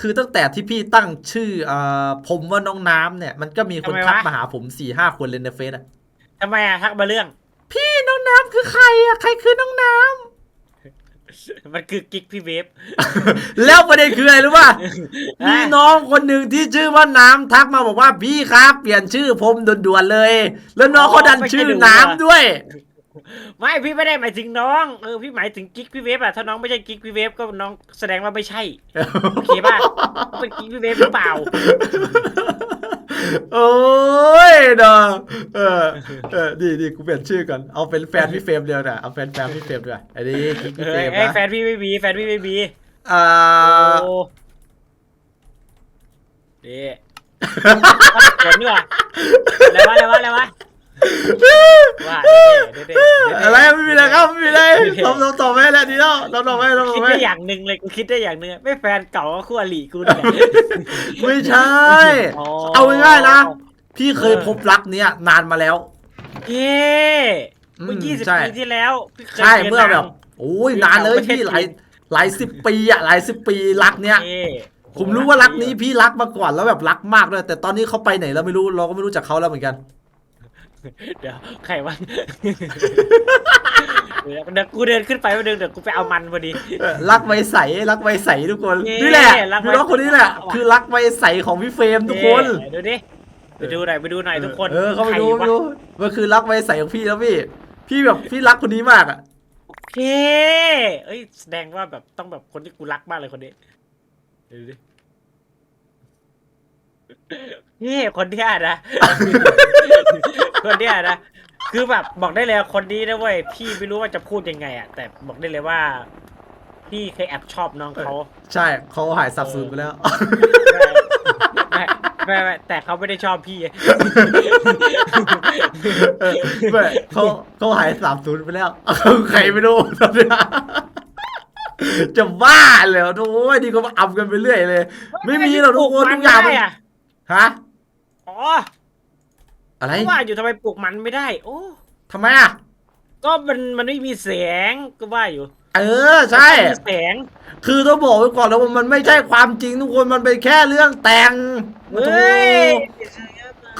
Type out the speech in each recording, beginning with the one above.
คือตั้งแต่ที่พี่ตั้งชื่อเอ่อผมว่าน้องน้ำเนี่ย มันก็มีคนทำไมทักวะมาหาผมสี่ห้าคนเลยในเฟซอะทำไมอะทักมาเรื่อง พี่น้องน้ำคือใครอะใครคือน้องน้มันคือกิ๊กพี่เวฟำ แล้วประเด็นคืออะไรรู้ป่ะ มีน้องคนหนึ่งที่ชื่อว่าน้ำทักมาบอกว่าพี่ครับ เปลี่ยนชื่อผมด่วนๆเลย แล้วน้องเขาดันชื่อน้ำด้วย ไม่พี่ไม่ได้หมายถึงน้องเออพี่หมายถึงกิ๊กพี่เวฟอะถ้าน้องไม่ใช่กิ๊กพี่เวฟก็น้องแสดงว่าไม่ใช่โอเคป่ะเป็นกิ๊กพี่เวฟหรือเปล่า โอ้ยเนาะเออเออดีดีกูเปลี่ยนชื่อก่อนเอาเป็นแฟนพี่เฟรมเดียวนะเอาแฟนแฟนพี่เฟรมด้วยไอ้นี่กิ๊กพี่เอเฟรอมไอ้ยนะแฟนพี่ไม่มีแฟนพี่ไม่มีอ่าโอ้เอ๊ะเกิดนี่ว่ะอะไรวะอะไรวะอะไรวะ ว่าเด้เด้เด้เด้เด้อะไรไม่มีอะไรครับไม่มีอะไรตอบตอบตอบไม่แล้วดีแล้วตอบตอบไม่ตอบคิดไม่ได้อย่างหนึ่งเลยกูคิดได้อย่างหนึ่งอะไม่แฟนเก่าก็คู่อริกูเนี่ยไม่ใช่อ๋อเอาง่ายๆนะพี่เคยพบรักเนี้ยนานมาแล้วเย้เมื่ออืมยี่สิบใช่ปีที่แล้วพี่คยใช่จเมื่อแบบนางโอ้ยนานเลยพี่หลายหลายสิบปีอะหลายสิบปีรักเนี้ยเย้ผมรู้ว่ารักนี้พี่รักมาก่อนแล้วแบบรักมากด้วยแต่ตอนนี้เขาไปไหนเราไม่รู้เราก็ไม่รู้จักเขาแล้วเหมือนกัน เดี๋ยวใครวะเดี๋ยวเดี๋ยวกูเดินขึ้นไปวันนึงเดี๋ยวกูไปเอามันพอดี เออรักไวใสรักไวใสทุกคนเย้นี่แหละรักไว คือน้องคนนี้แหละคือรักไวใสของพี่เฟรมทุกคนเย้ดูดิไปดูหน่อยไปดูหน่อยทุกคนเออเขาไปดูใครไปวะดูมันคือรักไวใสของพี่แล้วพี่ พี่แบบพี่รักคนนี้มากอะโอเคเอ้ยแสดงว่าแบบต้องแบบคนที่กูรักมากเลยคนนี้ดูดิ นี่คนที่อะนะ คนที่อะนะ คือแบบบอกได้เลยว่าคนนี้นะเว้ยพี่ไม่รู้ว่าจะพูดยังไงอะแต่บอกได้เลยว่า พี่เคยแอบชอบน้องเขา ใช่เขาหายสับสูญไปแล้ว ไม่ไม่ไม่แต่เขาไม่ได้ชอบพี่ เออไม่เขาเขาหายสามศูนย์ไปแล้วใครไม่รู้ตอนเนี้ยจะบ้าเลยโอ้ยนี่ก็มาอับกันไปเรื่อยเลย ไม่มีหรอกทุกคนทุกอย่างมันได้อะ ฮะ อ๋ออะไรเพราะว่าอยู่ทำไมปลูกมันไม่ได้ โอ้ทำไมอะ ก็มันมันไม่มีแสงก็ว่าอยู่ เออใช่มันไม่มีแสง คือต้องบอกไว้ก่อนแล้วว่ามันไม่ใช่ความจริงทุกคนมันเป็นแค่เรื่องแต่งเฮ้ย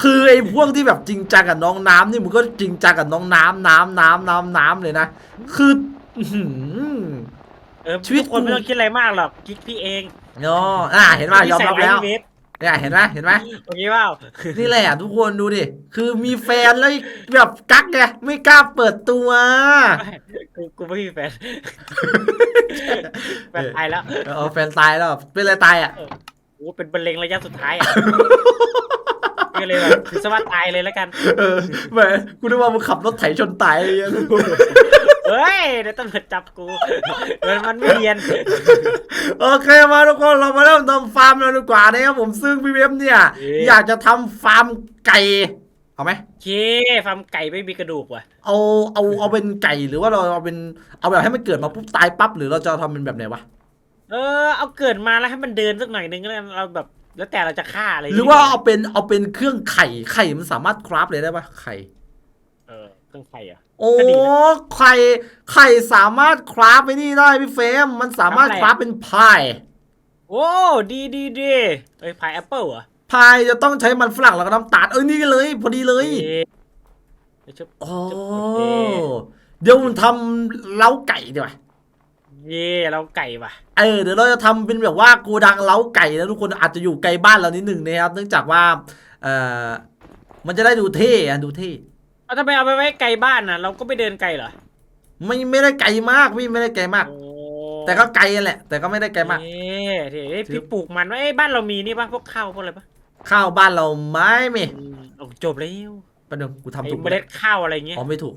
คือไอ้พวกที่แบบจริงจังกับน้องน้ำนี่มันก็จริงจังกับน้องน้ำน้ำน้ำน้ำน้ำเลยนะ คืออื้อหือเออชีวิตทุกคนกูไม่ต้องคิดอะไรมากหรอกคิดพี่เองเนาะอะเห็นไหมยอมรับแล้วนิสัยไพี่ เฟเนี่ยเห็นไหมเห็นไหมโอเคเปล่านี่แหละทุกคนดูดิ คือมีแฟนแล้วแบบกักไงไม่กล้าเปิดตัว กูกูไม่มีแฟน แฟนตายแล้วเออแฟนตายแล้วเป็นอะไรตายอะโอ้เป็นบรรเลงระยะสุดท้ายอะก็เลยแบบคือสว่าตายเลยแล้วกัน เออแหมกูนึกว่ามึงขับรถไถชนตายอะไรอย่างเงี้ย เฮ้ยเดี๋ยวตำรวจจับกูมันมันไม่เรียน โอเคมาทุกคนเรามาเริ่มทำฟาร์มแล้วดีกว่านะครับผมซึ่งพี่เว็บเนี่ย เอ๊ะ อยากจะทำฟาร์มไก่เอาไหมเคฟาร์มไก่ไม่มีกระดูกว่ะ เอาเอาเอาเป็นไก่หรือว่าเราเอาเป็นเอาแบบให้มันเกิดมาปุ๊บตายปั๊บหรือเราจะทำเป็นแบบไหนวะเออ เอาเกิดมาแล้วให้มันเดินสักหน่อยนึงก็ได้เราแบบ แล้วแต่เราจะฆ่าอะไรหรือว่าเอาเป็นเอาเป็นเครื่องไข่ไข่มันสามารถคราฟเลยได้ปะไข่เออเครื่องไข่อะ โอ้ก็ดีนะไข่ไข่สามารถคราฟไปนี่ได้พี่เฟรมมันสามารถทำอะไรคราฟเป็นพายโอ้ดีดีดีเอ้ยพายแอปเปิลเหรอะพายจะต้องใช้มันฝรั่งแล้วก็น้ำตาลเอ้ยนี่เลย พอดีเลยเดี๋ยวชุบโอ้โอเคเดี๋ยวมันทำเล้าไก่ดีกว่าเย่เราไก่ว่ะเออเดี๋ยวเราจะทำเป็นแบบว่าโกูดังเล้าไก่นะทุกคนอาจจะอยู่ไกลบ้านเรานิดหนึ่งนะครับ เนื่องจากว่าเออมันจะได้ดูเท่อะดูเท่ เอาทำไมเอาไปไว้ไกลบ้านน่ะ เราก็ไม่เดินไกลเหรอไม่ไม่ได้ไกลมากพี่ไม่ได้ไกลมาก โอ้แต่ก็ไกลนั่นแหละ แต่ก็ไม่ได้ไกลมาก เอ๊ะเดี๋ยวพี่ปลูกมันไว้เอ้ยบ้านเรามีนี่ป่ะพวกข้าวพวกอะไรป่ะข้าวบ้านเราไม่มีอืมเอาจบแล้วประเดี๋ยวกูทำไอ้ถูกเมล็ดข้าวอะไรเงี้ยอ๋อไม่ถูก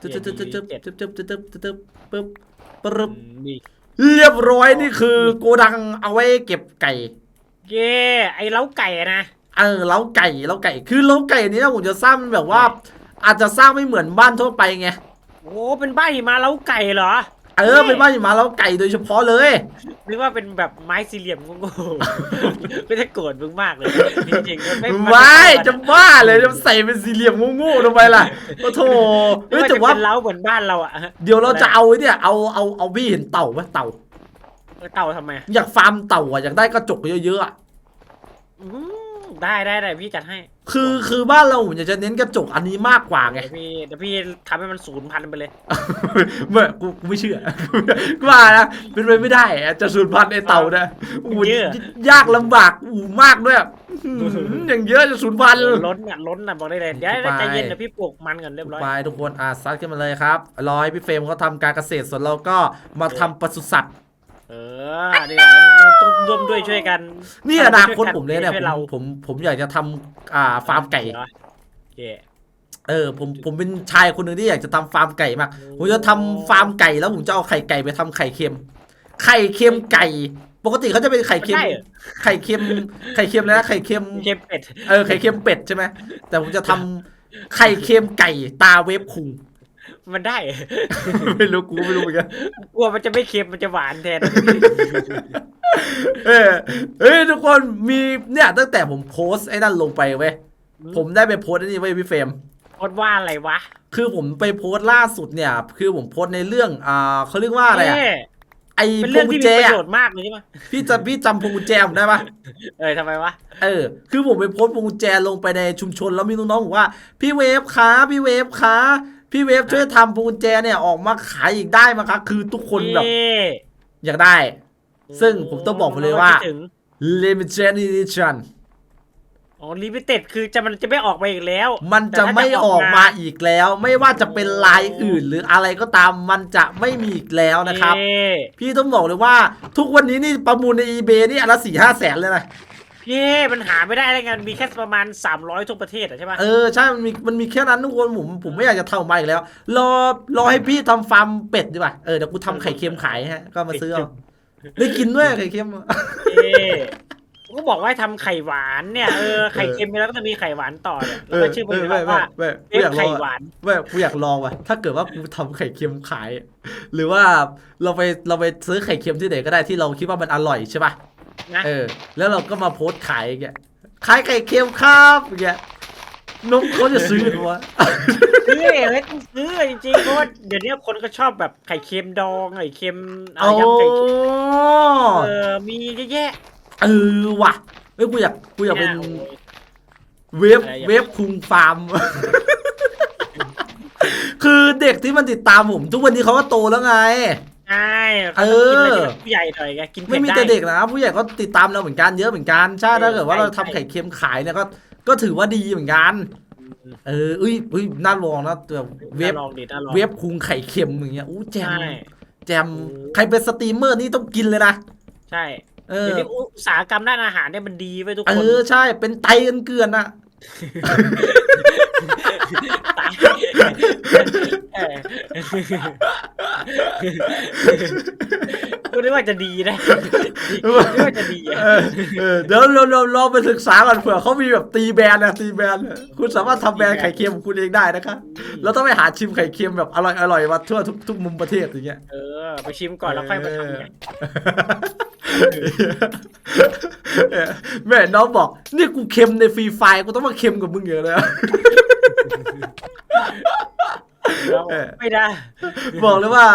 จึ๊บจึ๊บจึ๊บจึ๊บจึ๊บจึ๊บจึ๊บจึ๊บจึ๊บจึ๊บปึ๊บปึ๊บอืมนี่เรียบร้อยนี่คือโกดังเอาไว้เก็บไก่ เย่ไอ้เล้าไก่อะนะ เออเล้าไก่เล้าไก่ คือเล้าไก่นี้นะผมจะสร้างเป็นแบบว่า อาจจะสร้างไม่เหมือนบ้านทั่วไปไง โอ้เป็นบ้านหิมะเล้าไก่เหรอเออเป็นบ้านอยู่มาเล้าไก่โดยเฉพาะเลยหรือว่าเป็นแบบไม้สี่เหลี่ยมโง่ๆ ไม่ได้โกรธมึงมากเลยจริงๆมันไม่ไม่จะบ้าเลยจะใส่เป็นสี่เหลี่ยมโง่ๆทำไมล่ะโอ้โถเฮ้เฮ้ยยแต่แต่ว่าว่าเป็นเล้าเหมือนบ้านเราอะเดี๋ยวเราจะเอาไอ้เนี่ยเอาเอาเอาพี่เห็นเต่าไหมเต่าเเต่าทำไมอยากฟาร์มเต่าอะอยากได้กระจกเยอะๆอะอืม ได้ได้ได้พี่จัดให้คือคือบ้านเราผมอยากจะเน้นกระจกอันนี้มากกว่าไง เดี๋ยวพี่เดี๋ยวพี่ทำให้มันศูนย์พันไปเลย เมื่อกูกูไม่เชื่อ กูว่านะเป็นไปไม่ได้อะจะสูญพันธุ์ไอเต่านะโอ้โหเยอะ ยากลำบากอูมากด้วยอื้อหืออย่างเยอะจะสูญพันธุ์ ล้นอะล้นอะบอกได้เลยเดี๋ยวไป ใจเย็นเดี๋ยวพี่ปลูกมันก่อนเรียบร้อยไปทุกคนอะซัดขึ้นมาเลยครับรอให้พี่เฟรมเขาทำการเกษตรส่วนเราก็มาทำปศุสัตว์เออเดี๋ยวเราต้องร่วมด้วยช่วยกันนี่อนาคตผมเลยเนี่ยช่ผวยเรามผมผมอยากจะทำอ่าฟาร์มไก่เหรอโอเคเออผมผมเป็นชายคนหนึ่งที่อยากจะทำฟาร์มไก่มาก ผมจะทำฟาร์มไก่แล้วผมจะเอาไข่ไก่ไปทำไข่เค็ม ไข่เค็มไก่ ปกติเขาจะเป็นไข่เค็มมันได้เหรอไข่เค็ม ไข่เค็มแล้วนะไข่เค็ม เค็มเป็ด เออไข่เค็มเป็ดใช่ไหมแต่ผมจะทำไข่เค็มไก่ตาเวฟคุง มันได้เหรอไม่รู้กูไม่รู้เหมือนกันกลัวมันจะไม่เค็มมันจะหวานแทน เออเฮ้ยทุกคนมีเนี่ยตั้งแต่ผมโพสต์ไอ้นั่นลงไปเว้ยอืม ผมได้ไปโพสต์ไอ้นี่ไว้ยพี่เฟรม โคตรว่าอะไรวะคือผมไปโพสต์ล่าสุดเนี่ย คือผมโพสต์ในเรื่องอ่าเขาเรียกว่าอะไรอะเอ๊ะไอ้เป็นพวเรื่งองกุญที่แจมีประอะโยชน์มากเลยใช่ไหมพี่จำพี่จำพวงกุญแจผมได้ปะ เออทำไมวะ เออ คือผมไปโพสต์พวงกุญแจลงไปในชุมชนแล้วมีน้องๆบอกว่า พี่เวฟคะพี่เวฟคะ พี่เวฟช่วยทำพวงกุญแจเนี่ยออกมาขายอีกได้ไหมคะคือทุกคนแบบเอ๊ะอยากได้ ซึ่งผมต้องบอกไปเลยว่าคิดถึง limited edition อ๋อลิมิเต็ดคือจะมันจะไม่ออกมาอีกแล้ว มันจะไม่ออกมาอีกแล้ว ไม่ว่าจะเป็นลายอื่นหรืออะไรก็ตามมันจะไม่มีอีกแล้วนะครับเอ๊ะพี่ต้องบอกเลยว่าทุกวันนี้นี่ประมูลใน eBay นี่อันละสี่ห้าแสนเลยนะ พี่มันหาไม่ได้แล้วไงมีแค่ประมาณ 300ทุกประเทศอะใช่ปะเออใช่มันมีมันมีแค่นั้นทุกคนผมผมไม่อยากจะทำออกมาอีกแล้ว รอรอให้พี่ทำฟาร์มเป็ดดีกว่าเออเดี๋ยวกูทำไข่เค็มขายฮะก็มาซื้อเอาได้กินด้วยไข่เค็มเอ๊ะก็บอกว่าให้ทำไข่หวานเนี่ยเออไข่เค็มไปแล้วก็จะมีไข่หวานต่อเนี่ยแล้วก็ชื่อมันว่าไม่เวกูอยากลฟไข่องหวานไม่กูอยากลองว่ะ ถ้าเกิดว่ากูทำไข่เค็มขาย หรือว่าเราไปเราไปซื้อไข่เค็มที่ไหนก็ได้ที่เราคิดว่ามันอร่อยใช่ป่ะ นะเออ แล้วเราก็มาโพสต์ขายอย่างเงี้ยขายไข่เค็มครับอย่างเงี้ยน้องเขาจะซื้อหรือวะซื้อเลยต้องซื้อจริงๆเพราะว่าเดี๋ยวนี้คนก็ชอบแบบไข่เค็มดองไข่เค็มอะไรโอ้ยำไข่เค็มเออมีเยอะแยะเออว่ะเฮ้ยกูอยากกูอยากเป็นโอ้ยเวฟอะไรอย่างเวฟคุงฟาร์ม คือเด็กที่มันติดตามผม ทุกวันนี้เขาก็โตแล้วไง ใช่เอเขาต้องกินอะไรอที่แบบผู้ใหญ่หน่อยไงกินเผ็ไม่ดมีได้แต่เด็กนะผู้ใหญ่ก็ติดตามเราเหมือนกันเยอะเหมือนกันใช่เออถ้าเกิดว่าเราใช่ทำไข่เค็มขายเนี่ยก็ก็ถือว่าดีเหมือนกัน เอออุ้ยอุ้ยน่าลองนะแบบเวฟน่าลองดิน่าลองเวฟคุงไข่เค็มอย่างเงี้ยอู้แจมใช่ แจมใครเป็นสตรีมเมอร์นี่ต้องกินเลยนะใช่เออ เดี๋ยวนี้อุตสาหกรรมด้านอาหารเนี่ยมันดีไปทุกเอคน อใช่เป็นไตกันเกลือนอะตายเออ กูนึกว่าจะดีนะกูนึกว่าจะดีอะเออเออเดี๋ยวเราเราเราไปศึกษาก่อนเผื่อเขามีแบบตีแบรนด์นะตีแบรนด์อะคุณสามารถทำแบรนด์ไข่เค็มของคุณเองได้นะคะเราต้องไปหาชิมไข่เค็มแบบอร่อยอร่อยมาทั่วทุกทุกมุมประเทศอย่างเงี้ย เออ ไปชิมก่อนแล้วค่อยมาทำไงเออแม่น้องบอก นี่กูเค็มในฟรีไฟล์กูต้องมาเค็มกับมึงเยอะเลย ไม่ได้ บอกเลยว่า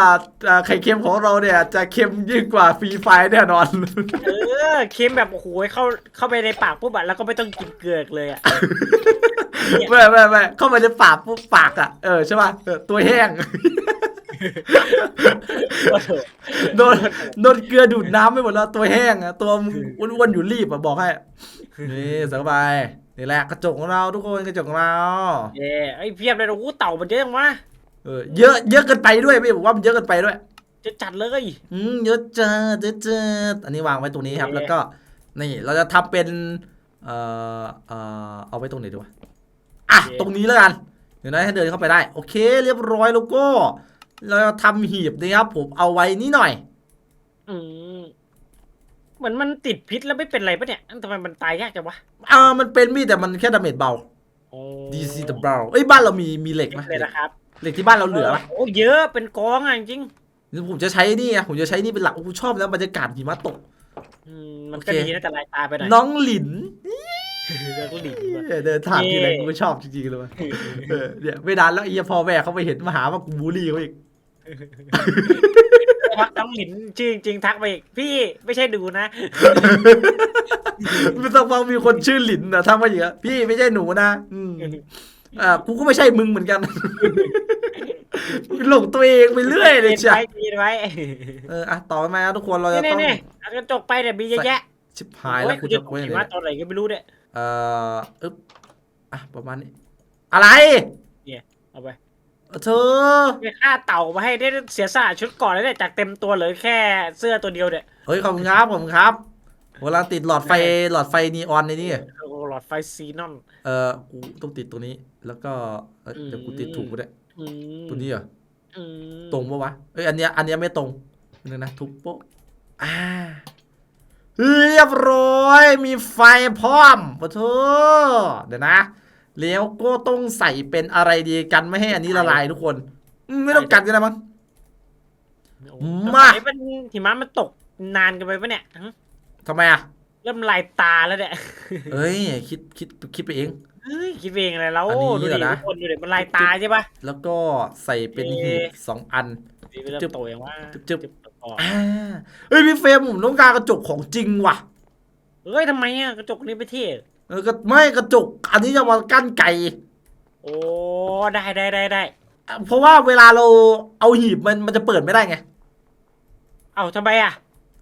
อ่าไข่เค็มของเราเนี่ย จะเค็มยิ่งกว่าฟรีไฟล์แน่นอน เออเค็มแบบโอ้โหเข้าเข้าไปในปากปุ๊บอะแล้วก็ไม่ต้องกินเกลือเลยอะไม่ไม่ไม่เข้าไปในปากปุ๊บปากอะเออใช่ป่ะเออตัวแห้งโอ้โหโดนโดนเกลือดูดน้ำไปหมดแล้วตัวแห้งอะตัวมึงอ้วนๆอยู่รีบอะบอกให้นี่สบาย นี่แหละกระจกของเราทุกคนกระจกของเราเย้ไอ้เพียบเลยโอ้โหเต่ามันเยอะจังวะเออเยอะเยอะเกินไปด้วยพี่บอกว่ามันเยอะเกินไปด้วย จะจัดเลยอืมเยอะเจอเยอะเจออันนี้วางไว้ตรงนี้ครับโอเคแล้วก็นี่เราจะทำเป็นเอ่อเอ่อเอาไว้ตรงไหนดีวะอะตรงนี้แล้วกันเดี๋ยวนะให้เดินเข้าไปได้ โอเค เรียบร้อยแล้วก็เราจะทำหีบนะครับผมเอาไว้นี่หน่อย อืม เหมือนมันติดพิษแล้วไม่เป็นไรปะเนี่ยทำไมมันตายยากจังวะอ่ามันเป็นมีดแต่มันแค่ดาเมจเบา โอ้ DC แต่เบาเอ้ยบ้านเรามีมีเหล็กไหมเลยนะครับเหล็กที่บ้านเราเหลือปะโอ้เยอะเป็นกองอะจริงหรือผมจะใช้นี่ไงผมจะใช้นี่เป็นหลักกูชอบแล้วบรรยากาศหิมะตก ๆอืมมันก็โอเค ดีนะแต่ลายตาไปหน่อยน้องหลินเรื่องหลิงว่ะเออเดินทางทีไรเย่ กูก็ชอบจริงๆเลยวะเออเนี่ยไม่นานแล้วไอ้เหี้ยพ่อแม่เขาไปเห็นมาหาว่ากูบูลลี่เขาอีก หพักน้องหลินชื่อจริงๆทักไปอีกพี่ไม่ใช่ดูนะไม่ต้องฟังมีคนชื่อหลินนะทำมาเยอะพี่ไม่ใช่หนูนะอืมอ่ากูก็ไม่ใช่มึงเหมือนกันหลงตัวเองไปเรื่อยเลยเรียนจ้ะไว้เรียนไว้เอออะต่อไปมาทุกคนเราจะนี่ต้องนี่ๆเอากระจกไปเนี่ยมีเยอะแยะชิบหายแล้วกูจะโอ้เว้ยยกูจะว่าตอนไหนก็ไม่รู้เนี่ยเอ่ออึ๊บอะประมาณนี้อะไรเอาไป เธอไปฆ่าเต่ามาให้ได้เสียสละชุดก่อนเลยเนี่ยจากเต็มตัวเหลือแค่เสื้อตัวเดียวเนี่ยเฮ้ยขอบคุณครับขอบคุณครับเวลาติดหลอดไฟหลอดไฟนีออนในนี่โอ้โหหลอดไฟซีนอนเออกูต้องติดตัวนี้ แล้วก็เอ้ยเดี๋ยวกูติดถูกกูได้อืมตัวนี้เหรออืมตรงปะวะเอ้ยอันเนี้ยอันเนี้ยไม่ตรงนึงนะทุบโป๊ะอ่าเรียบร้อยมีไฟพร้อมปะเธอเดี๋ยวนะ แล้วก็ต้องใส่เป็นอะไรดีกันไม่ให้อันนี้ละลายทุกคนอืมไม่ต้องกัดกันนะมั้งโอ้โหมาไอ้มันหิมะมันตกนานกันไปปะเนี่ยฮะทำไมอะ เริ่มลายตาแล้วเนี่ยเอ้ย คิดคิดคิดไปเอง เฮ้ยคิดเองอะไรแล้วอันนี้ดูเหรดิอนะ ทุกคนดูดิมันลายตาใช่ปะ แล้วก็ใส่เป็นเอ๊ะ หีบสองอันดีไปเริ่มจึ๊บโตอย่างว่าจึ๊บต่ออ่าเฮ้ยพี่เฟรมผมต้องการกระจกของจริงว่ะ เฮ้ยทำไมอะกระจกนี้ไปเท่ เออก็ไม่กระจกอันนี้จะมากั้นไก่โอ้ได้ได้ได้ได้เพราะว่าเวลาเราเอาหีบมันมันจะเปิดไม่ได้ไง เอาทำไมอะ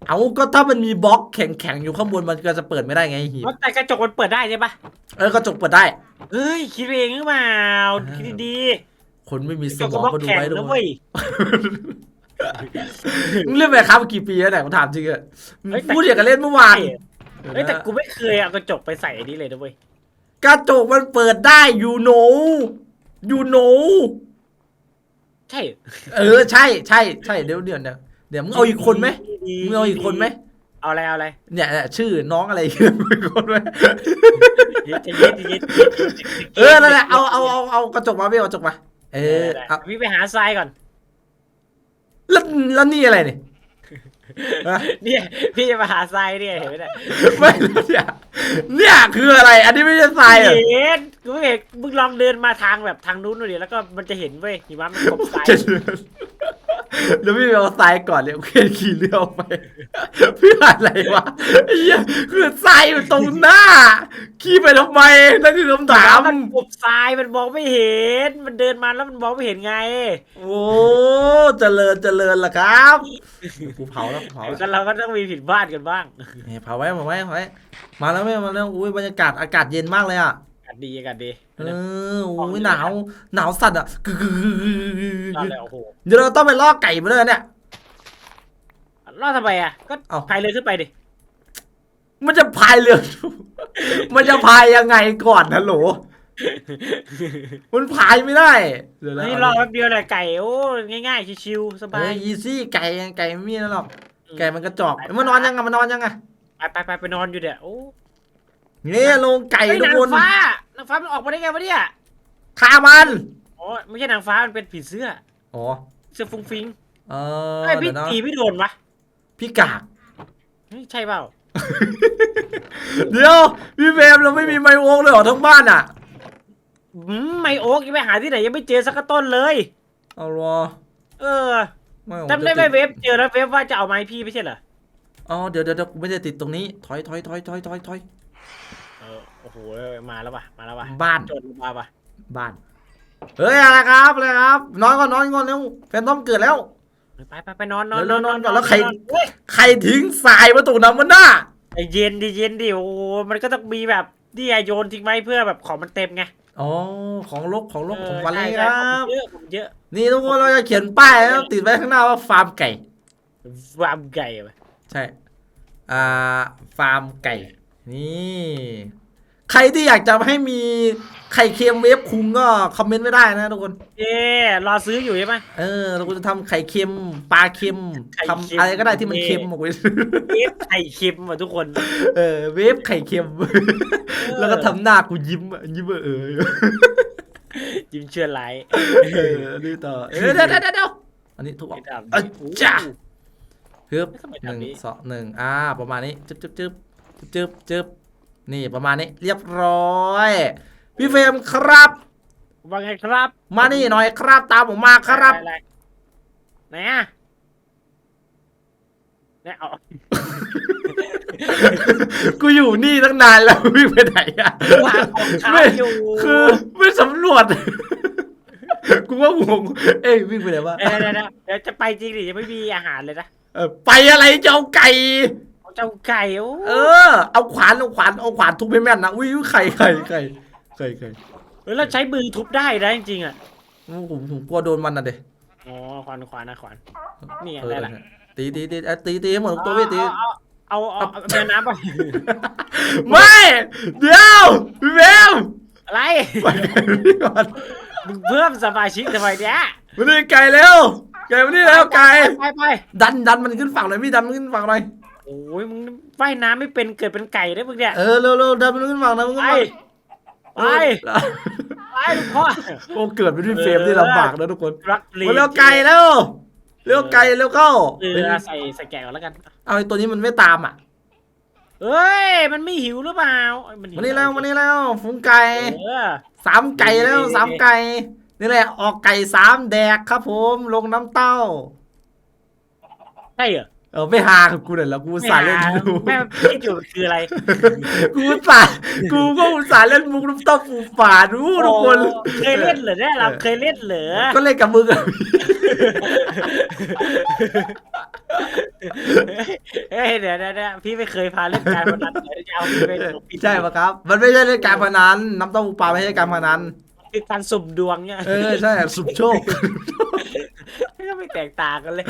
เอาก็ถ้ามันมีบล็อกแข็งๆอยู่ข้างบนมันก็จะเปิดไม่ได้ไงหีบเอาแต่กระจกมันเปิดได้ใช่ปะเออกระจกเปิดได้ เฮ้ยคิดเองหรือเปล่าอ่าคิดดีคนไม่มีๆสกระจกมก็องบล็อกก็ดูแข็งไว้ดูนะเว้ยมึงเล่นไปครับกี่ปีแล้วเนี่ยผมถามจริงอะเฮ้ยแต่พูดอย่างกับเล่นเมื่อวาน เฮ้ยแต่กูไม่เคยเอากระจกไปใส่อันนี้เลยนะเว้ยกระจกมันเปิดได้ you know you know ใช่ เออใช่ใช่ใช่เดี๋ยวเดี๋ยวเดี๋ยวเดี๋ยวมึงเอาอีกคนไหมมึงเอาอีกคนไหมเอาอะไรเอาอะไรเนี่ยเนี่ยชื่อน้องอะไรอีกคนไหมยึดจะยึดจะยึดเออนั่นแหละเอาเอาเอาเอากระจกมาพี่เอากระจกมา เออได้เอาๆพี่ไปหาทรายก่อนแล้วแล้วนี่อะไรเนี่ยฮะ เนี่ยพี่จะมาหาทรายเนี่ยเห็นไหมเนี่ยไม่แล้วเนี่ยเนี่ยคืออะไร อันนี้ไม่ใช่ทรายเหรอเห็นกูไม่เห็นมึงลองเดินมาทางแบบทางนู้นดูดิแล้วก็มันจะเห็นเว้ยหิมะมันกบทรายจะเดิน แล้วพี่เอาทรายก่อนเลยโอเคขี่เรือออกไป เพื่ออะไรวะไอ้เหี้ยคือทรายอยู่ตรงหน้า ขี่ไปทำไมนั่นคือคำถามมันกบทรายมันมองไม่เห็น มันเดินมาแล้วมันมองไม่เห็นไง โอ้เจริญเจริญล่ะครับกูเผาแล้วกูเผาแล้วก็เราก็ต้องมีผิดพลาดกันบ้างเนี่ยเผาไว้เผาไว้เผาไว้มาแล้วแม่มาแล้วอุ้ยบรรยากาศอากาศเย็นมากเลยอะอากาศดีอากาศดีเออโอ้ยหนาว หนาวสั่นอะกึกกึกกึกกึกรอดกึกแล้วโอ้โหเดี๋ยวเราต้องไปล่อไก่มาด้วยเนี่ยรอดทำไมอะ ก็เอ้า พายเรือขึ้นไปดิ มันจะพายเรือ มันจะพายยังไงก่อนฮัลโหล มันพายไม่ได้เดี๋ยวนะนี่รอแป๊บเดียวแหละไก่โอ้ง่ายๆชิวๆสบาเฮ้ยยยีซี่ไก่ไก่ไม่มีนั่นหรอก ไก่มันกระจอก มันนอนยังไงมันนอนยังไงไปไปไปไปนอนอยู่เดี๋ยวโอ้ นี่ลงไก่ไอ้ยทุกนางคนฟ้านางฟ้ามันออกมาได้ไงวะเนี่ยฆ่ามันอ๋อไม่ใช่นางฟ้ามันเป็นผีเสื้อ อ๋อ เสื้อฟุ้งฟิ้งเออไอ้ยพี่เดี๋ยวนะตีไม่โดนวะพี่กาก เฮ้ยใช่เปล่าเดี๋ยวพี่เฟรมเราไม่มีไมโวงเลยเหรอทั้งบ้านอะ อืมไม่โอ๊กยังไปหาที่ไหนยังไม่เจอสักต้นเลย เอาวะเออไม่ผมจำได้ไหมจะติเว็บเจอแล้วเว็บว่าจะเอาไม้พี่ไม่ใช่เหรอ อ๋อเดี๋ยวเดี๋ยวเดี๋ยวกูไม่ได้ติดตรงนี้ ถอยถอยถอยถอยถอยถอย เออโอ้โหมาแล้วว่ะมาแล้วว่ะบ้านโจรมาว่ะบ้านเฮ้ยอะไรครับอะไรครับนอนก่อนนอนก่อนเร็วแฟนต้อมเกิดแล้วไปไปไปนอนนอนเดี๋ยวนอนก่อนแล้วใครเฮ้ยใครทิ้งทรายมาตรงนั้นมันน่ะไอเย็นดิเย็นดิโอ้โหมันก็ต้องมีแบบที่ไอโยนทิ้งไว้เพื่อแบบของมันเต็มไงอ๋อของลกของลกเออของวันใช่นี้คใช่รัของบเยอะของเยอะนี่ทุกคนเราจะเขียนป้ายแล้วติดไว้ข้างหน้าว่าฟาร์มไก่วามไก่ว่ะใช่อ่าฟาร์มไก่ นี่ ใครที่อยากจะให้มีไข่เค็มเวฟคุงก็คอมเมนต์ไม่ได้นะทุกคนเอ๊รอซื้ออยู่ใช่ไหม เออเราจะทำไข่เค็มปลาเค็มไข่ทำเค็มอะไรก็ได้ที่มันเค็มออกไปเอ๊ะไข่เค็มว่ะทุกคนเออเวฟไข่เค็ม แล้วก็ทำหน้ากูยิ้มอะยิ้มอะเออยิ้มเชื่อไลท์เออนี่ต่อเออเดี๋ยวเดี๋ยวเดี๋ยวอันนี้ทุกออกไอ้ดำเอ้ยจ้าฮึบทำไมหนึ่งทำนี้ สองหนึ่งอ่าประมาณนี้จึ๊บจึ๊บจึ๊บ จึ๊บจึ๊บนี่ประมาณนี้เรียบร้อย พี่เฟรมครับ ว่าไงครับมานี่หน่อยครับตามผมมาครับ อะไรไหนอะเนี่ยเอากูอยู่นี่ตั้งนานแล้ววิ่งไปไหนอะวางของเท้าไม่อยู่คือไม่สำรวจ กูว่างงเอ้ยวิ่งไปไหนวะเดี๋ยวเดี๋ยวเดี๋ยวเดี๋ยวจะไปจริงดิยังไม่มีอาหารเลยนะ เออไปอะไรจะเอาไก่ เอาเจ้าไก่โอ้เออ เอาขวานเอาขวานเอาขวานทุบให้แม่นนะอุ้ยไข่ไข่ไข่ไข่ไข่เฮ้ยเราใช้มือทุบได้นะจริงๆอะผมผมผมกลัวโดนมันนะเด็อ๋อขวานขวานนะขวานนี่ไงเออได้ละตีตีตีเอ้ยตีตีให้หมดทุกตัวพี่ตีเอาเอาเอาเอาเอาน้ำไปไม่เดี๋ยวพี่แมวอะไรไปกันนี่ก่อนมึงเพิ่มสมาชิกทำไมเนี่ยมานี่ไก่เร็วไก่มานี่แล้วไก่ไปไปดันดันมันขึ้นฝั่งหน่อยพี่ดันมันขึ้นฝั่งหน่อย โอ้ยมึงว่ายน้ำไม่เป็นเกิดเป็นไก่ได้มึงเนี่ยเออเร็วเร็วดันมันขึ้นฝั่งหน่อยมึงไปขึ้นฝั่งไปไปลูกพ่อโอ้เกิดเป็นพี่เฟรมที่ลำบากนะทุกคนรักลีมาเร็วไก่เร็วเร็วไก่เร็วเข้าเออใส่ใส่แกะก่อนแล้วกัน เอาไอ้ตัวนี้มันไม่ตามอะเอ้ยมันไม่หิวหรือเปล่าเอ้ยมันหิมานี่แล้วมานี่แล้วฝูงไก่เออสามไก่แล้วดีดีสามไก่นี่แหละออกไก่สามแดกครับผมลงน้ำเต้าใช่เหรอ เออไม่หากับกูเลยแล้วกูอุตสาห์เล่นดูแม่คิดอยู่คืออะไร กูอุตสาห์กูก็อุตส่าห์เล่นมุกน้ำเต้าปูป่าดูทุกคนโอ้เคยเล่นเหรอเนี่ยเราเคยเล่นเหรอก็เล่นกับมึงอะเฮ้ยเดี๋ยวเดี๋ยวเดี๋ยวพี่ไม่เคยพาเล่นการพนันเดี๋ยวจะเอาพี่ไปลงผิดใช่ปะครับ มันไม่ใช่เล่นการพนันน้ำเต้าปูปลาไม่ใช่การพนัน คือการสุ่มดวงเนี่ยเออใช่สุบโชค ก็ไม่แตกต่างกันเลย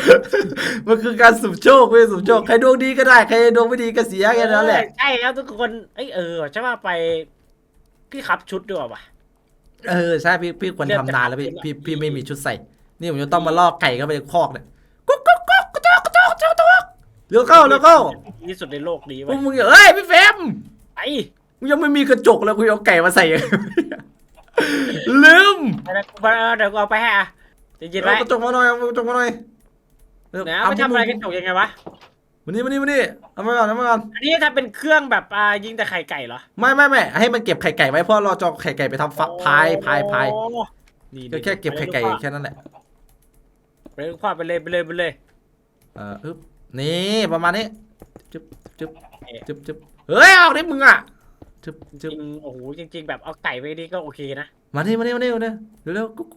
มันคือการสุบโชคเว้ยสุบโชคใครดวงดีก็ได้ใครดวงไม่ดีก็เสียแค่นั้นแหละเออใช่แล้วทุกคนเอ้ยเออใช่ว่าไปพี่ขับชุดด้วยว่ะเออใช่พี่พี่ควรทำนานแล้วพี่พี่พี่ไม่มีชุดใส่ นี่ผมจะต้องมาล่อไก่เข้าไปในคอกเนี่ยกุ๊กกุ๊กกุ๊กกระจอกกระจอกกระจอกกระจอกเร็วเข้าเร็วเข้าที่สุดในโลกนี้พวเว้กยมึงอย่าเอ้ยพี่เฟรมไปมึงยังไม่มีกระจกเลยกูเอาไก่มาใส่ ลืมเดี๋ยวกูเดี๋ยวกูเอาไปให้อะจะยินเอาไว้กระจกมาหน่อยเอากระจกมาหน่อยเร็วนะเอาไปทำอะไรมึกันงจกยังไงวะมานี่มานี่มานี่เอามาก่อนเอามาก่อนอันนี้ถ้าเป็นเครื่องแบบอ่ายิงแต่ไข่ไก่เหรอไม่ไม่ไม่ให้มันเก็บไข่ไก่ไว้เพราะเราจะเอาไข่ไก่ไปทำฟักพายพายพายโอ้นี่ก็แค่เก็บไข่ไก่แค่นั้นแหละไปเลยพ่อไปเลยไปเลยไปเลยเอออึ๊บนี่ประมาณนี้จึ๊บจึ๊บจึ๊บจึ๊บเฮ้ยออกดิมึงอะ จึ๊บจจึ๊บริงโอ้โหจริง ๆ แบบเอาไก่ไปนี่ก็โอเคนะมานี่มานี่มานี่มานี่เร็วเร็วกุ๊ก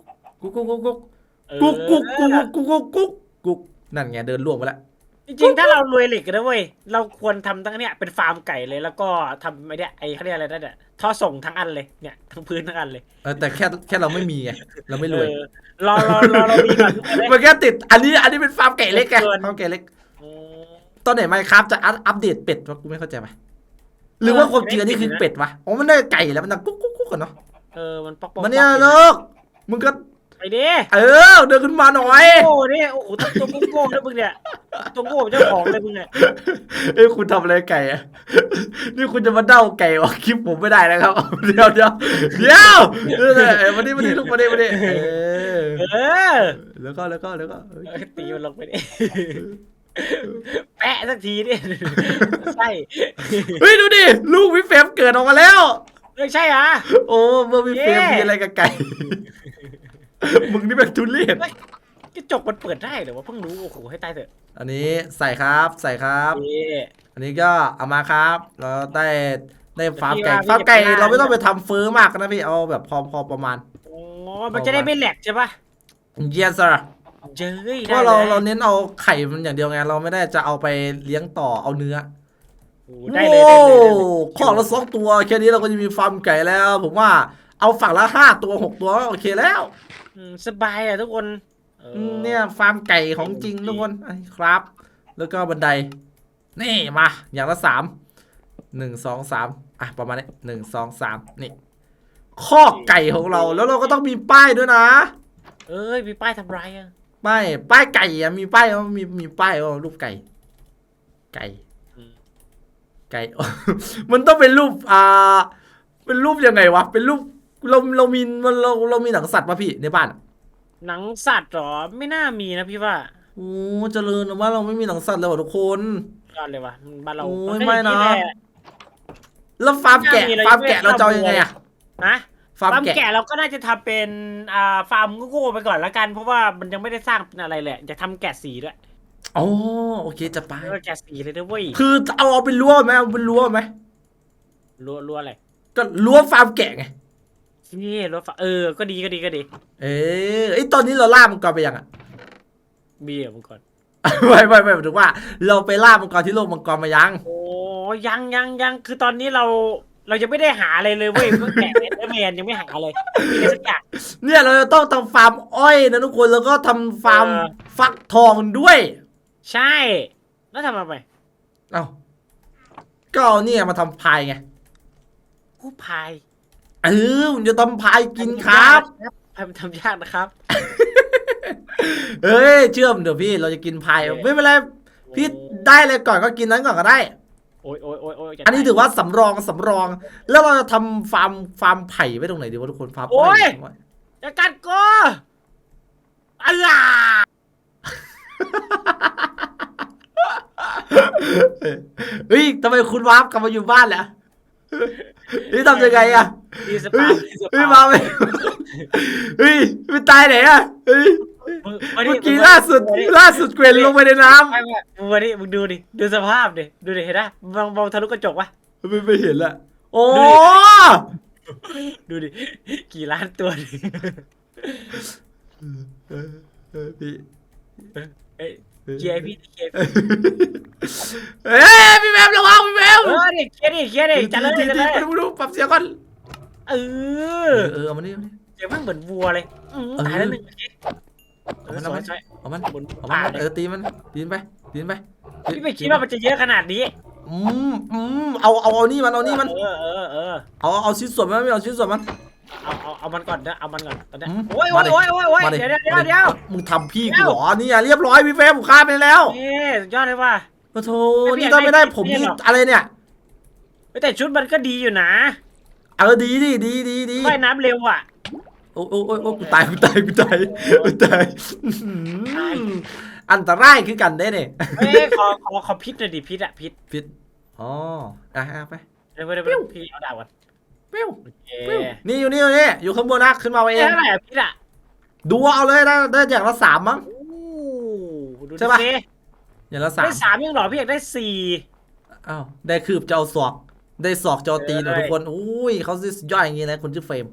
กุ๊กกุ๊กกุ๊กกุ๊กเออกุ๊กกุ๊กกุ๊กกุ๊กกุ๊กกุ๊กกุ๊กนั่นไงเดินล่วงไปแล้วจริงๆ ถ้าเรารวยเหล็กกันนะเว้ยเราควรทำตั้งเนี้ยเป็นฟาร์มไก่เลยแล้วก็ทำไอ้เนี่ยไอ้เขาเรียกอะไรนั่นเนี่ยท่อส่งทั้งอันเลยเนี่ยทั้งพื้นทั้งอันเลยเออแต่แค่แค่เราไม่มีไงเราไม่รวยเออรอรอรอเรามีก่อนเลยมันแค่ติดอันนี้อันนี้เป็นฟาร์มไก่เล็กไงเกิน ฟาร์มไก่เล็ก อืมตอนไหนไมครับจะอัพอัปเดตเป็ดวะกูไม่เข้าใจไหม หรือว่าความจริงอันนี้คือเป็ดวะอ๋อมันได้ไก่แล้วมันดังกุ๊กกุ๊กกุ๊กกันเนาะเออมันปอกปอกมันเนี่ยปอกเลิกมึงก็ไปดิเออเดินขึ้นมาหน่อยโง่เนี่ยโอ้โหตัวโง่ๆนะมึงเนี่ยตัวโง่เจ้าของเลยมึงเนี่ยเอ้ยคุณทำอะไรไก่อะนี่คุณจะมาเด้าไก่ออกคลิปผมไม่ได้นะครับเดี๋ยวเดี๋ยวเดี๋ยวเออเออมาดิมาดิลูกมาดิมาดิเออเออแล้วก็แล้วก็แล้วก็เอ้ยเออตีมันลงไปดิ แปะสักทีดิใช่เฮ้ยดูดิลูกวิเฟรมเกิดออกมาแล้วเออใช่เหรอโอ้เมื่อวิเฟรมเย้มีอะไรกับไก่ มึงนี่เป็นทุเรศกระจกมันเปิดได้เหรือว่าเพิ่งรู้โอ้โหให้ตายเถอะ อันนี้ใส่ครับใส่ครับนี่อันนี้ก็เอามาครับเราได้ได้ฟาร์มไก่พี่ว่าฟาร์มไก่พี่จะเราไม่ต้องไปไปทำเฟอร์มากนะพี่เอาแบบพอพอประมาณโอ้มันจะได้ไม่แหลกใช่ปะ yes sir เจ้ยเพได้ราะเลเรายเราเน้นเอาไข่มันอย่างเดียวไงเราไม่ได้จะเอาไปเลี้ยงต่อเอาเนื้อโอ้ได้เลยโอ้ได้เลยได้เลยข้อละสองตัวแค่นี้เราก็จะมีฟาร์มไก่แล้ว ผมว่าเอาฝั่งละห้าตัวหกตัวก็โอเคแล้วอืมสบายอะทุกคนออ มเนี่ยฟาร์มไก่ของจริงทุกคนอันนี้ครับ แล้วก็บันไดนี่มาอย่างละสามหนึ่งสองสามอะประมาณนี้หนึ่งสองสามนี่คอกไก่ของเราแล้วเราก็ต้องมีป้ายด้วยนะ เอ้ยมีป้ายทำไรอะ ป้ายป้ายไก่อะมีป้ายว่ามีมีป้ายว่ารูปไก่ ไก่อืมไก่ มันต้องเป็นรูปอ่า เป็นรูปยังไงวะ เป็นรูปเราเรามีมันเราเรามีหนังสัตว์ป่ะพี่ในบ้านหนังสัตว์เหรอไม่น่ามีนะพี่ว่าโอ้เจริญนะว่าเราไม่มีหนังสัตว์เลยว่ะทุกคนยอดเลยว่ะบ้านเราโอ้ยก็ไม่นะอย่างแหลแล้วฟาร์มแกะไม่น่ามีเลยฟาร์มแกะเราจะเอายังไงอะนะ ฟาร์มฟาร์มแกะแกะเราก็น่าจะทำเป็นอ่าฟาร์มโง่ๆไปก่อนละกัน เพราะว่ามันยังไม่ได้สร้างเป็นอะไรแหละอยากทำแกะสีด้วยอ๋อโอเคจะไป เออแกะสีเลยนะเว้ยคือเอาเอาเป็นรั้วไหมเอาเป็นรั้วไหมรัวรัวอะไรก็รั้วฟาร์มแกะไง นี่รถไฟเออ ก็ดีก็ดีก็ดี เอ้ยเอ้ยตอนนี้เราล่ามังกรไปยังอะเบียร์มึงก่อนไม่ไม่ไม่หมายถึงว่า เราไปล่ามังกรที่โลกมังกรมายัง โอ้ยังยังยังคือตอนนี้เรา เรายังไม่ได้หาอะไรเลยเว้ยเพิ่งแกะเอเดอร์แมนยังไม่หาเลยมีอะไรสักอย่าง เนี่ยเราจะต้องทำฟาร์มอ้อยนะทุกคนแล้วก็ทำฟาร์มเออ ฟักทองด้วย ใช่ แล้วทำอะไรเอ้าก็เอาเนี่ยมาทำพายไง ผู้พายเออผมจะทำพายกินครับ พายมันทำยากนะครับ เอ้ยเชื่อมเดี๋ยวพี่เราจะกินพายโอเค ไม่เป็นไรพี่ได้เลยก่อนก็กินนั้นก่อนก็ได้ โอ้ยโอ้ยโอ้ยโอ้ยจะอันนี้ตยถือว่าสำรองสำรอง แล้วเราจะทำฟาร์มฟาร์มไผ่ไว้ตรงไหนดีวะทุกคนฟาร์มโอ้ยไว้จะกัดก็อะไรเฮ้ยทำไมคุณวาร์ปกลับมาอยู่บ้านแล้วนี่ทำยังไงอะดีสเฮ้ปายดีสเฮ้ยปามาไม่เฮ้ยไม่ตายไหนอะเฮ้ยมึง เมื่อกี้ล่าสุดล่าสุดเกวนลงไปในน้ไม่ไม่มึงมาดิมึงดูดิ ดูสภาพดิ ดูดิเห็นไหมมองมองทะลุกระจกวะำไม่ไม่เห็นละ โอ้ดูดิ กี่ล้านตัวดิเออเออพี่เอ้ยเคลียร์ให้พี่เคลียร์เอ้ยพี่แมมระวังพี่แมมเออดิเคลียร์ดิเคลียร์ดิจัดเลยทีจัดทีเลยไปดูดูปรับเสียงก่อนเอเอออเออเอามานี่เอามานี่เสียงมันเหมือนวัวเลยอืมเออตายแล้วหนึ่ง เมื่อกี้เอเอาอมันสเอาวมัยนสวยเอามันบนเอาป่ามันเลยเออตีมันตีมันไปตีมันไปตีพี่ไม่คิดว่ามันจะเยอะขนาดนี้อืมอืมเอาเอาเอานี่มันเอานี่มันเออเออเออเอาเอาชิ้นส่วนมันไม่เอาชิ้นส่วนมันเอาเอาเอามันก่อนนะเอามันก่อนตอนนี้อืมโอ้ยมาโอ้ยดิโอ้ยโอ้ยโอ้ยมาดิเดี๋ยวเดี๋ยวมาเดี๋ยวมึงทำพี่กูเหรอเนี่ยเรียบร้อยพี่เฟรมผมฆ่าไปแล้วนี่สุดยอดเลยว่ะโอ้โธไม่นี่อยากถ้าไม่ได้ได้ผมไม่นี่หรอกอะไรเนี่ยเฮ้ยแต่ชุดมันก็ดีอยู่นะ เออดีดีดีดีดีว่ายน้ำเร็วอะ โอ้โอ้โอ้โอ้กูตายกูตายกูตายกูตายอื้อหืออันตรายคือกันได้เนี่ยเฮ้ยขอขอขอพิษหน่อยดิพิษอะพิษพิษอ๋ออะเอาไปเดี๋ยวเดี๋ยวเดี๋ยวพี่เอาดาบก่อนปิ้วโอเคปิ้วนี่อยู่นี่อยู่นี่อยู่ข้างบนนะขึ้นมาเอาเอะงเท่าไหร่อะพิษอะดูเอาเลยได้ได้อย่างละสามมั้ง โอ้ดูดิใช่ปะ สิอย่างละสามได้สามยังเหรอพี่อยากได้สี่ อ้าวได้คืบจะเอาศอก ได้ศอกจะเอาตีนเหรอเอ้ยทุกคนอุ้ยเขาสุดยอดอย่างงี้นะคนชื่อเฟรม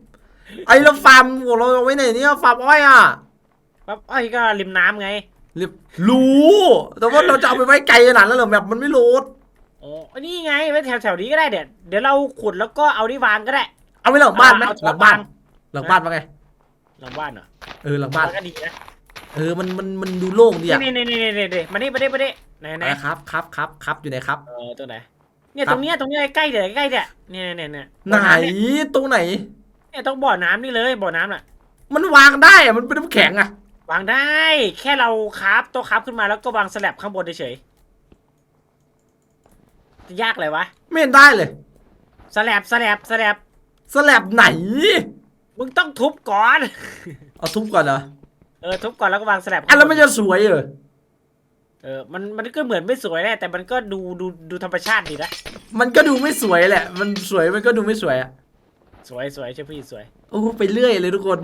ไอ้เราฟาร์มของเราเอาไว้ไหนเนี่ยฟาร์มอ้อยอะปั๊บอ้อยก็ริมน้ำไงเรียบรู้ แต่ว่าเราจะเอาไปไว้ไกลขนาดนั้นเหรอแบบมันไม่โหลด โอ้นี่ไงไว้แถวแถวๆนี้ก็ได้เดี๋ยวเดี๋ยวเราขุดแล้วก็เอาที่วางก็ได้ เอาไว้หลังบ้านไหมเอาหลังบ้านเอาหลังบ้านว่าไงหลังบ้านเหรอเออหลังบ้าน ก็ดีนะเออมันมันมันดูโล่งดีอะนี่นี่นี่นี่นี่นี่มานี่มานี่มานี่ไหนไหนนะครับครับครับครับอยู่ไหนครับ เออตัวไหนเนี่ยครับ ตรงเนี้ยตรงเนี้ยใกล้ๆเดี๋ยวใกล้ๆเนี่ยเนี่ยเนี่ยเนี่ยไหนบ่อำเนี่ยตรงไหน เนี่ยต้องบ่อน้ำนี่เลยบ่อน้ำน่ะ มันวางได้อะมันเป็นน้ำแข็งอะวางได้ แค่เราคราฟโต๊ะคราฟขึ้นมาแล้วก็วางสลับข้างบนเฉยๆจะยากเลยวะไม่เห็นได้เลยสลับสลับสลับสแลบไหน มึงต้องทุบก่อน เอาทุบก่อนเหรอเออทุบก่อนแล้วก็วางสลับอะแล้วมันจะสวยเหรอเออ มัน มันก็เหมือนไม่สวยแหละ แต่มันก็ดู ดู ดูธรรมชาติดีนะ มันก็ดูไม่สวยแหละ มันสวยมันก็ดูไม่สวยอะ สวยสวยใช่พี่สวย โอ้โหไปเรื่อยเลยทุกคน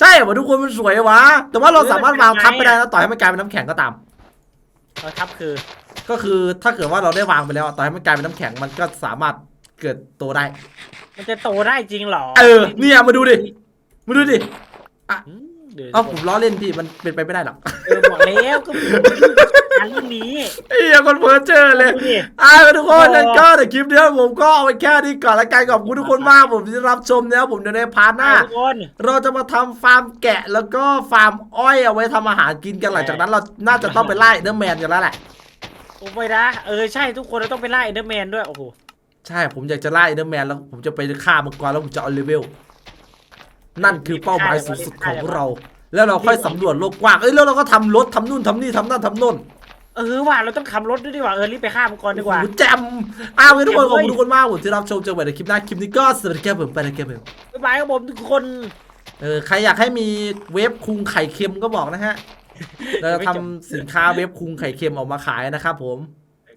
ใช่เหรอทุกคนมันสวยวะ แต่ว่าเราสามารถวางทับไปได้นะต่อให้มันกลายเป็นน้ำแข็งก็ตาม เราทับคือ ก็คือถ้าเกิดว่าเราได้วางไปแล้วต่อให้มันกลายเป็นน้ำแข็งมันก็สามารถเกิดโตได้ มันจะโตได้จริงเหรอเออเนี่ยมาดูดิมาดูดิ อืม เดี๋ยวเอ้าผมล้อเล่นพี่มันเป็นไปไม่ได้หรอกเออบอกแล้วก็อันเรื่องนี้ไอ้เหี้ยคนเพ้อเจอเลย ดูดิ อ่าทุกคนโอ้นั่นก็แต่คลิปเนี้ยผมก็เอาไว้แค่นี้ก่อนละกันขอบคุณทุกคนมากผมที่รับชมแล้วผมเดี๋ยวในพาร์ทหน้า ทุกคน เราจะมาทำฟาร์มแกะแล้วก็ฟาร์มอ้อยเอาไว้ทำอาหารกินกันหลังจากนั้นเราน่าจะต้องไปไล่เดอร์แมนกันแล้วแหละ โอ้ยนะ เออ ใช่ทุกคนเราต้องไปไล่เอเดอร์แมนด้วย โอ้โห ใช่ผมอยากจะไล่เดอร์แมนแล้วผมจะไปฆ่ามังกรแล้วผมจะเอาเลเวล นั่นคือเป้าหมายสูงสุดของเรา แล้วเราค่อยสำรวจโลกกว้างเอ้ยแล้วเราก็ทำรถทำนู่นทำนี่ทำนั่นทำนู่นเออว่ะเราต้องขับรถด้วยดีกว่าเออรีบไปฆ่ามันก่อนดีกว่าโอ้โหแจมอ้าวงั้นทุกคนขอบแจ่มเลยคุณทุกคนมากผมที่รับชมเจอกันใหม่ในคลิปหน้าคลิปนี้ก็สวัสดีครับผมไปแล้วครับผมบ๊ายบายครับผมทุกคนเออใครอยากให้มีเวฟคุงไข่เค็มก็บอกนะฮะเราจะทำสินค้าเวฟคุงไข่เค็มออกมาขายนะครับผม